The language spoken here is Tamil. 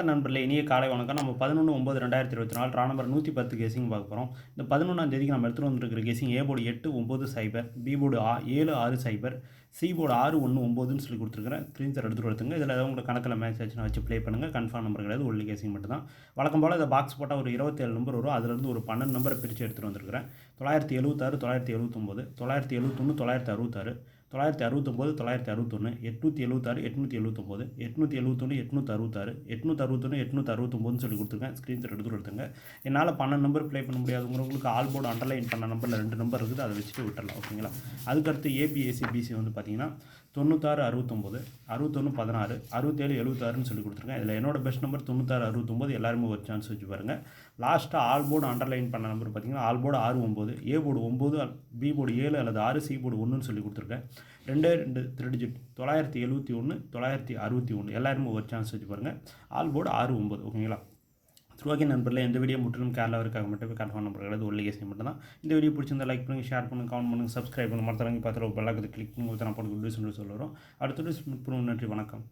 வணக்கம் நண்பர்களே இனிய காலை வணக்கம். நம்ம பதினொன்று ஒம்பது ரெண்டாயிரத்தி இருபத்தி நாலு ரா நம்பர் நூற்றி பத்து கேசிங் பார்க்க போகிறோம் இந்த பதினொன்றாம் தேதிக்கு நம்ம எடுத்துகிட்டு வந்துருக்கிற கேசிங் ஏ போர்டு எட்டு ஒம்பது சைபர் பி போர்டு ஆ ஏழு ஆறு சைபர் சி போர்டு ஆறு ஒன்று ஒம்போதுன்னு சொல்லி கொடுத்துருக்கிறேன். ஸ்க்ரீன் சார் எடுத்துகிட்டு வரத்துங்க இதில் ஏதாவது உங்களுக்கு கணக்கில் மேட்ச் ஆச்சுன்னா வச்சு ப்ளே பண்ணுங்கள் கன்ஃபார்ம் நம்பர் கிடையாது. ஒன்லி கேசிங் மட்டும் தான் வழக்கம் போல் இந்த பாக்ஸ் போட்டால் ஒரு இருபத்தேழு நம்பர் வரும். அதுலேருந்து ஒரு பன்னெண்டு நம்பரை பிரித்து எடுத்துகிட்டு வந்திருக்கிறேன். தொள்ளாயிரத்தி எழுபத்தாறு தொள்ளாயிரத்தி எழுபத்தொம்போது தொள்ளாயிரத்தி எழுபத்தொன்று தொள்ளாயிரத்தி அறுபத்தாறு தொள்ளாயிரத்தி அறுபத்தொம்போது தொள்ளாயிரத்தி அறுபத்தொன்று எட்நூற்றி எழுபத்தாறு எட்நூற்றி எழுபத்தொம்போது எட்நூற்றி எழுபத்தொன்று எட்நூற்றி அறுபத்தாறு எட்நூற்றி அறுபத்தொன்று எட்நூற்றி அறுபத்தொம்போதுன்னு சொல்லி கொடுத்துருக்கேன் ஸ்க்ரீன்ஷாட் எடுத்து கொடுத்துருங்க என்னால் பன்னெண்டு நம்பர் ப்ளே பண்ண முடியாதவங்களுக்கு ஆல் போர்டு அண்டர்லைன் பண்ண நம்பரில் ரெண்டு நம்பர் இருக்குது. அதை வச்சுட்டு விட்டுடலாம் ஓகேங்களா அதுக்கடுத்து ஏபிஎஸ்சி பிசி வந்து பார்த்தீங்கன்னா தொண்ணூத்தாறு அறுபத்தொம்போது அறுபத்தொன்று பதினாறு அறுபத்தேழு எழுபத்தாறுன்னு சொல்லி கொடுத்துருக்கேன் இதில் என்னோட பெஸ்ட் நம்பர் தொண்ணூத்தாறு அறுபத்தொம்போது எல்லாருமே ஒரு சான்ஸ் வச்சு பாருங்கள் லாஸ்ட்டாக ஆல் போர்டு அண்டர்லைன் பண்ண நம்பர் பார்த்தீங்கன்னா ஆல் போர்டு ஆறு ஒம்பது ஏ போர்டு ஒம்பது பி போர்டு ஏழு அல்லது ஆறு சி போர்டு ஒன்றுன்னு சொல்லி கொடுத்துருக்கேன் ரெண்டே ரெண்டு த்ரீ டிஜிட் தொள்ளாயிரத்தி எழுபத்தி ஒன்று தொள்ளாயிரத்தி அறுபத்தி ஒன்று எல்லாருமே ஒரு சான்ஸ் வச்சு பாருங்கள் ஆல் போர்டு ஆறு ஒம்பது ஓகேங்களா ஓகே நண்பர்களே எந்த வீடியோ முற்றிலும் கேரளாவிற்காக மட்டும் கன்ஃபார்ம் நம்பர் கிடையாது ஒல்லி கேசி மட்டும் தான் இந்த வீடியோ பிடிச்சிருந்தா லைக் பண்ணுங்கள் ஷேர் பண்ணுங்கள் கமெண்ட் பண்ணுங்கள் சப்ஸ்கிரைப் பண்ணுங்கள் மற்ற பார்த்துட்டு பெல்லாக்கத்தை கிளிக் பண்ணி நான் போட்டு சொல்லுவோம் அடுத்த வீடியோஸ் நன்றி வணக்கம்.